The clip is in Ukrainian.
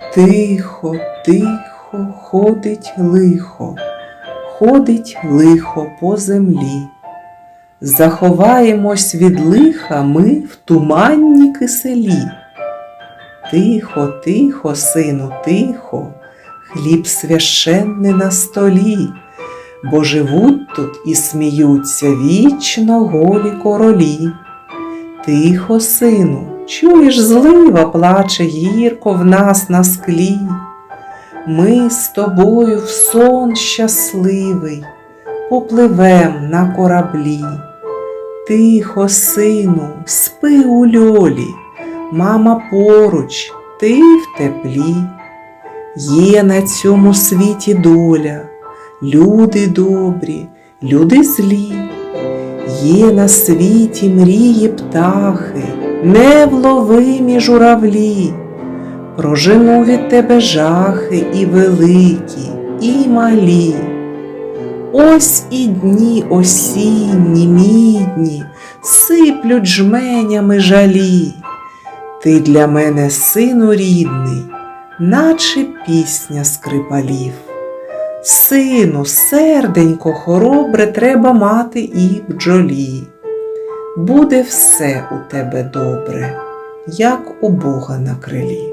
Тихо, тихо, ходить лихо, ходить лихо по землі. Заховаємось від лиха ми в туманній киселі. Тихо, тихо, сину, тихо, хліб священний на столі, бо живуть тут і сміються вічно голі королі. Тихо, сину, чуєш, злива плаче гірко в нас на склі. Ми з тобою в сон щасливий попливем на кораблі. Тихо, сину, спи у льолі, мама поруч, ти в теплі. Є на цьому світі доля, люди добрі, люди злі. Є на світі мрії птахи, невловимі журавлі. Прожену від тебе жахи і великі, і малі. Ось і дні осінні, мідні, сиплють жменями жалі. Ти для мене, сину рідний, наче пісня скрипалів. Сину, серденько, хоробре треба мати і бджолі. Буде все у тебе добре, як у Бога на крилі.